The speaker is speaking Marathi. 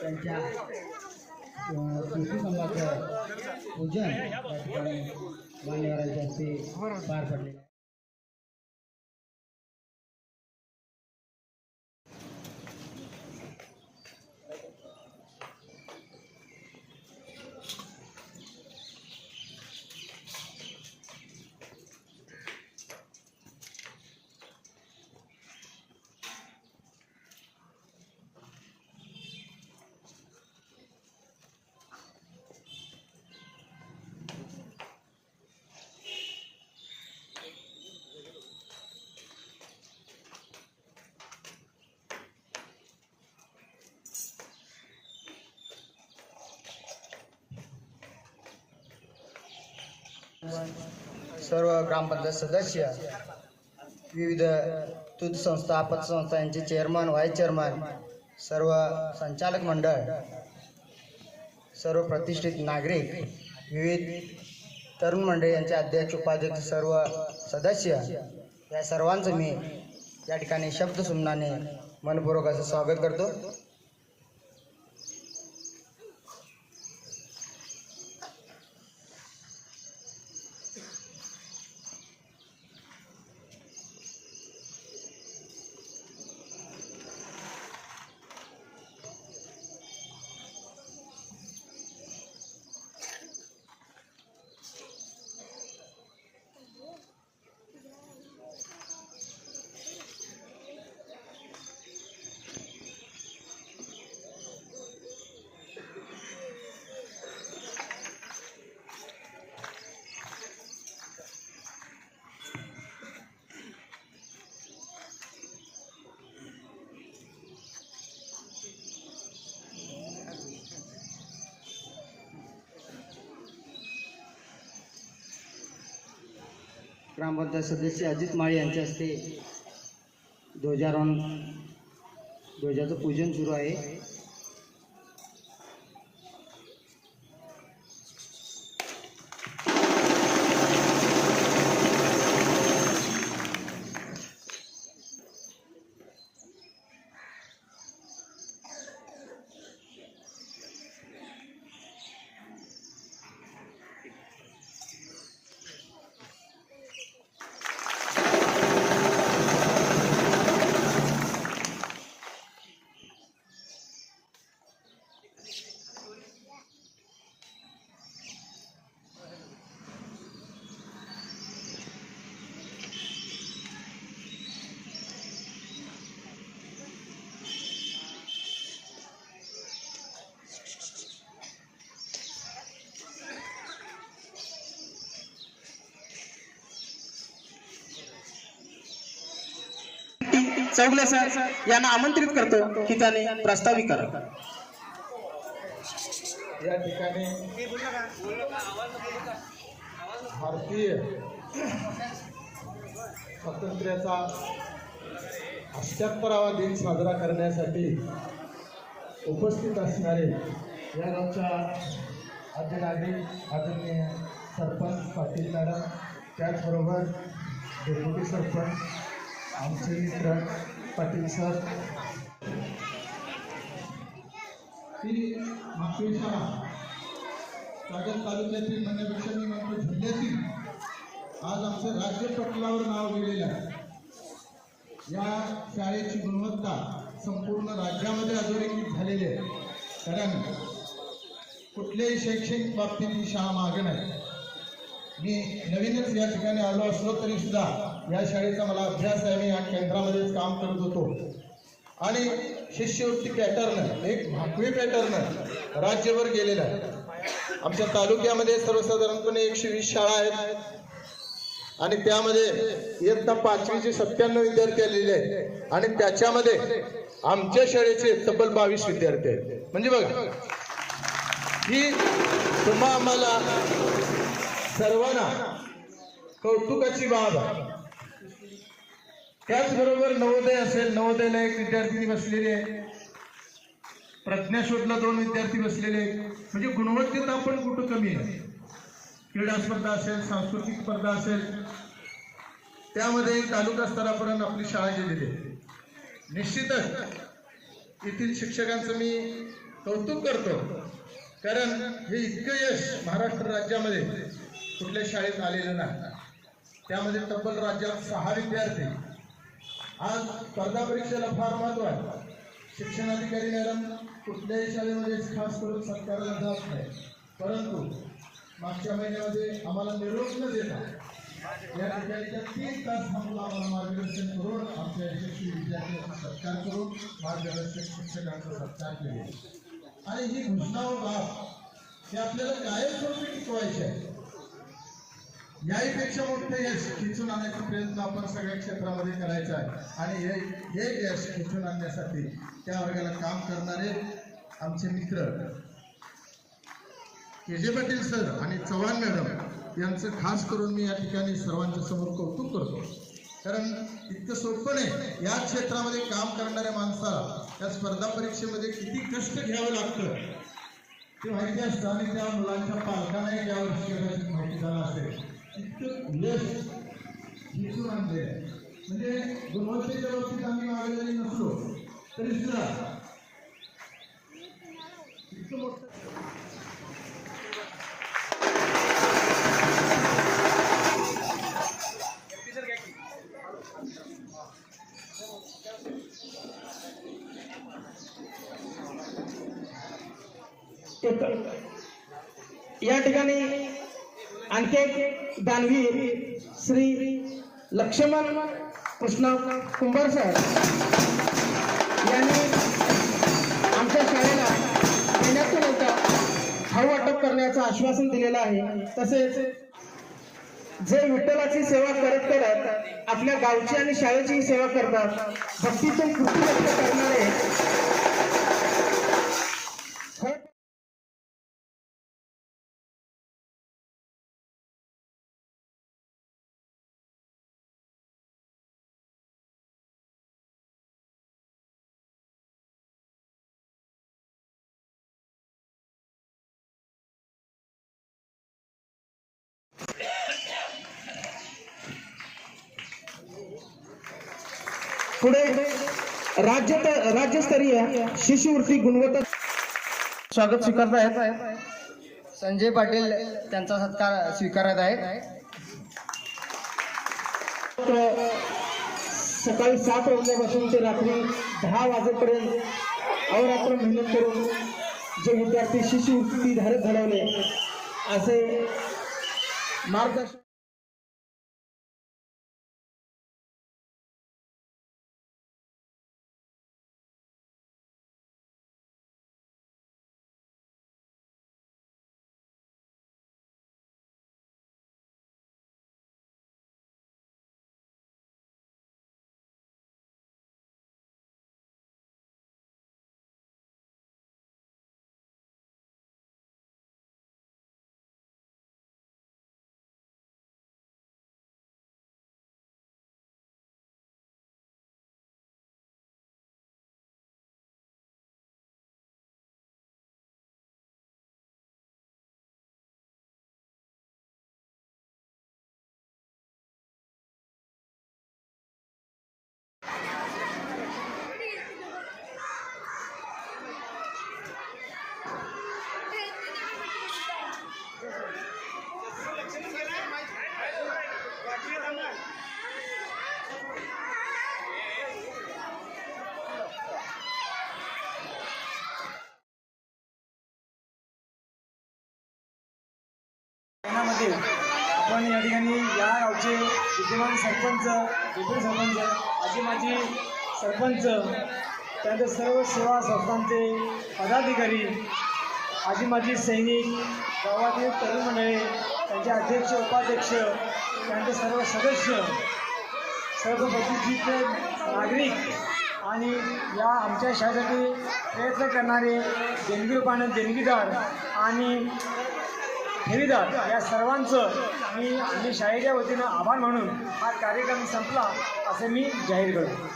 त्यांच्या कृषी संघाचं पूजन मान्यवरांच्या हस्ते पार पडले. सर्व ग्रामपंचायत सदस्य विविध तूत संस्था पतसंस्था यांचे चेअरमन व्हाईस चेअरमन सर्व संचालक मंडळ सर्व प्रतिष्ठित नागरिक विविध तरुण मंडळी यांचे अध्यक्ष उपाध्यक्ष सर्व सदस्य या सर्वांचं मी या ठिकाणी शब्दसुमनाने मनपूर्वक असं स्वागत करतो. ग्रामपंचायत सदस्य अजित माळी यांच्या हस्ते ध्वजारोहण ध्वजाचं पूजन सुरू आहे. चौगले सर यांना आमंत्रित करतो की त्याने प्रास्ताविक करा. या ठिकाणी भारतीय स्वातंत्र्याचा अष्ट्याहत्तरावा दिन साजरा करण्यासाठी उपस्थित असणारे या गावच्या आद्य नागरिक आदरणीय सरपंच पाटील मॅडम त्याचबरोबर डेप्युटी सरपंच आमचे मित्र पाटील सर. ती मागची शाळा कागद तालुक्यातील म्हणण्यापेक्षा मी म्हणतो जिल्ह्यातील आज आमचं राज्यपटलावर नाव गेलेलं आहे. या शाळेची गुणवत्ता संपूर्ण राज्यामध्ये अधोरेखित झालेली आहे. कारण कुठल्याही शैक्षणिक बाबतीत ही शाळा मागे नाही. मी नवीनच या ठिकाणी आलो असलो तरी सुद्धा या शाळेचा मला अभ्यास आहे. मी या केंद्रामध्येच काम करत होतो. आणि शिष्यवृत्ती पॅटर्न एक भाकवी पॅटर्न राज्यभर गेलेला आहे. आमच्या तालुक्यामध्ये सर्वसाधारणपणे एकशे वीस शाळा आहेत. आणि त्यामध्ये इयत्ता पाचवीचे सत्त्याण्णव विद्यार्थी आलेले आहेत. आणि त्याच्यामध्ये आमच्या शाळेचे तब्बल बावीस विद्यार्थी आहेत. म्हणजे बघा ही तुम्हा आम्हाला सर्वांना कौतुकाची बाब आहे. त्याचबरोबर नवोदय असेल नवोदयला एक विद्यार्थी बसलेली आहे प्रज्ञाशोधला दोन विद्यार्थी बसलेले आहेत. म्हणजे गुणवत्तेत आपण कुठं कमी आहे? क्रीडा स्पर्धा असेल सांस्कृतिक स्पर्धा असेल त्यामध्ये तालुका स्तरापर्यंत आपली शाळा गेलेली आहे. निश्चितच येथील शिक्षकांचं मी कौतुक करतो. कारण हे इतकं यश महाराष्ट्र राज्यामध्ये कुठल्या शाळेत आलेलं नाही. त्यामध्ये तब्बल राज्यात सहा विद्यार्थी. आज स्पर्धा परीक्षेला फार महत्त्व आहे. शिक्षणाधिकारी मॅडम कुठल्याही शाळेमध्ये खास करून सरकारला जात नाही. परंतु मागच्या महिन्यामध्ये आम्हाला निरोप न देता या ठिकाणी तीन तास थांबून आम्हाला मार्गदर्शन करून आमच्या यशस्वी विद्यार्थ्यांचा सत्कार करून मार्गदर्शक शिक्षकांचा सत्कार केले. आणि ही घोषणा व बाब हे आपल्याला कायमस्वरूपी टिकवायची आहे. याहीपेक्षा मोठं यश खिचून आणण्याचा प्रयत्न आपण सगळ्या क्षेत्रामध्ये करायचा आहे. आणि हे हे यश खिचून आणण्यासाठी त्या वर्गाला काम करणारे आमचे मित्र के जे पाटील सर आणि चव्हाण मॅडम यांचं खास करून मी या ठिकाणी सर्वांच्या समोर कौतुक करतो. कारण इतकं सोपं नाही या क्षेत्रामध्ये काम करणाऱ्या माणसाला या स्पर्धा परीक्षेमध्ये किती कष्ट घ्यावं लागतं. ते माहिती असतं आणि त्या मुलांच्या पालकांनाही यावर्षी माहिती झालं असेल. इतकं यश जिंकून आणले म्हणजे गुणवत्तेच्या बाबतीत आम्ही मागलेले नसलो तरी सुद्धा. इतकं मोठं. या ठिकाणी आणखी एक दानवीर श्री लक्ष्मण कृष्ण कुंभार सर यांनी आमच्या शाळेला महिन्यातून एकदा खाऊ वाटप करण्याचं आश्वासन दिलेलं आहे. तसेच जे विठ्ठलाची सेवा करत करत आपल्या गावची आणि शाळेची सेवा करतात भक्तीतून कृती व्यक्त करणारे पुढे राज्य राज्यस्तरीय शिष्यवृत्ती गुणवत्ता स्वागत स्वीकारत आहेत संजय पाटील त्यांचा सत्कार स्वीकारत आहेत. सकाळी सात वाजल्यापासून ते रात्री दहा वाजेपर्यंत अहोरात्र मेहनत करून जे विद्यार्थी शिष्यवृत्ती धारक घडवले असे मार्गदर्शन विद्यमान सरपंच डेप्युटी सरपंच आजी माजी सरपंच त्यानंतर सर्व सेवा संस्थांचे पदाधिकारी आजी माजी सैनिक गावातील तरुण मंडळे त्यांचे अध्यक्ष उपाध्यक्ष त्यांचे सर्व सदस्य सर्व प्रतिष्ठित नागरिक आणि या आमच्या शाळेसाठी प्रयत्न करणारे देणगीरूपाने देणगीदार आणि ठेवीदार या सर्वांचं मी आम्ही शाळेच्या वतीनं आभार म्हणून हा कार्यक्रम संपला असे मी जाहीर करतो.